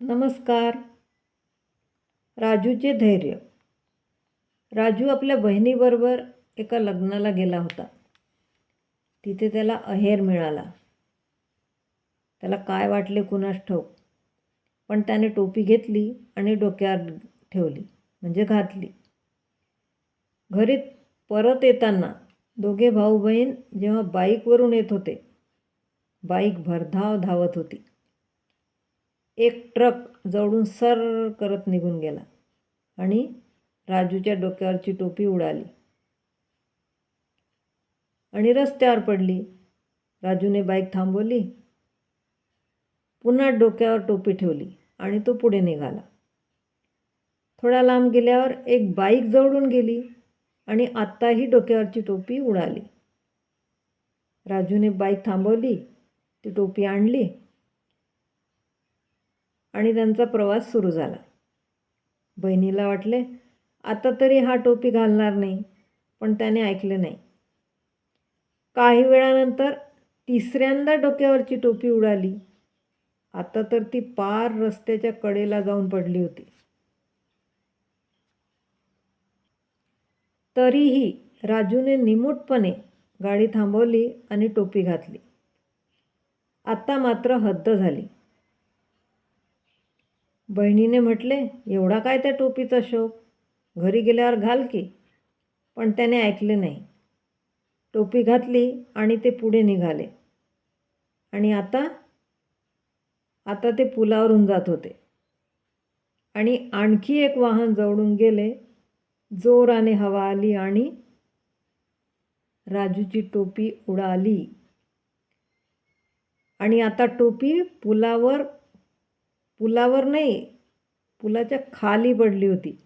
नमस्कार. राजूचे धैर्य. राजू आपल्या बहिणीबरोबर एका लग्नाला गेला होता. तिथे त्याला अहेर मिळाला. त्याला काय वाटले कुणास ठाऊक. पण त्याने टोपी घेतली आणि डोक्यावर ठेवली म्हणजे घातली. घरी परत येताना दोघे भाऊ बहीण जेव्हा बाईकवरून येत होते बाईक भरधाव धावत होती. एक ट्रक जवळून सर करत निघून गेला आणि राजूच्या डोक्यावरची टोपी उडाली. आणि रस्त्यावर पडली. राजूने बाईक थांबवली. पुन्हा डोक्यावर टोपी ठेवली आणि तो पुढे निघाला. थोडा लांब गेल्यावर एक बाईक जवळून गेली आणि आत्ताही डोक्यावरची टोपी उडाली. राजूने बाईक थांबवली ती टोपी आणली आणि त्यांचा प्रवास सुरू झाला. बहिणीला वाटले आता तरी हा टोपी घालणार नाही. पण त्याने ऐकले नाही. काही वेळानंतर तिसऱ्यांदा डोक्यावरची टोपी उडाली. आता तर ती पार रस्त्याच्या कडेला जाऊन पडली होती. तरीही राजूने निमूटपणे गाडी थांबवली आणि टोपी घातली. आता मात्र हद्द झाली. बहिणीने म्हटले एवढा काय त्या टोपीचा शोक? घरी गेल्यावर घाल की. पण त्याने ऐकले नाही. टोपी घातली आणि ते पुढे निघाले. आणि आता? आता ते पुलावरून जात होते. आणि आणखी एक वाहन जवळून गेले. जोराने हवा आली आणि राजूची टोपी उडाली. आणि आता टोपी पुलावर पुलावर नाही पुलाच्या खाली पडली होती.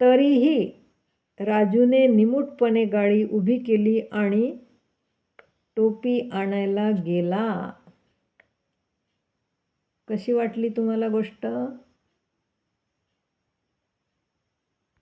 तरीही राजूने निमूटपणे गाडी उभी केली आणि टोपी आणायला गेला. कशी वाटली तुम्हाला गोष्ट?